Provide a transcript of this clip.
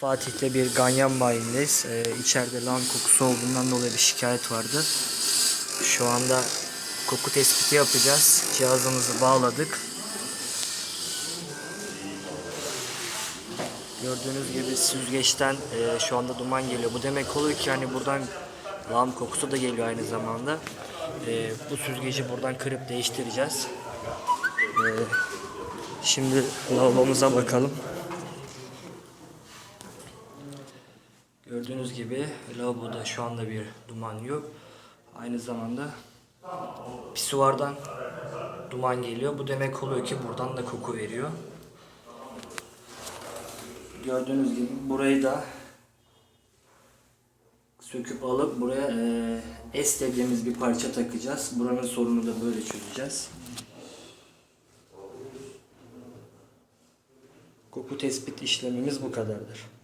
Fatih'te bir ganyan bayindeyiz. Ee, içeride lan kokusu olduğundan dolayı bir şikayet vardı. Şu anda koku tespiti yapacağız. Cihazımızı bağladık. Gördüğünüz gibi süzgeçten e, şu anda duman geliyor. Bu demek oluyor ki hani buradan lağım kokusu da geliyor aynı zamanda. E, bu süzgeci buradan kırıp değiştireceğiz. E, şimdi lavabomuza bakalım. Gördüğünüz gibi lavaboda şu anda bir duman yok. Aynı zamanda pisuvardan duman geliyor. Bu demek oluyor ki buradan da koku veriyor. Gördüğünüz gibi burayı da söküp alıp buraya e, S dediğimiz bir parça takacağız. Buranın sorunu da böyle çözeceğiz. Koku tespit işlemimiz bu kadardır.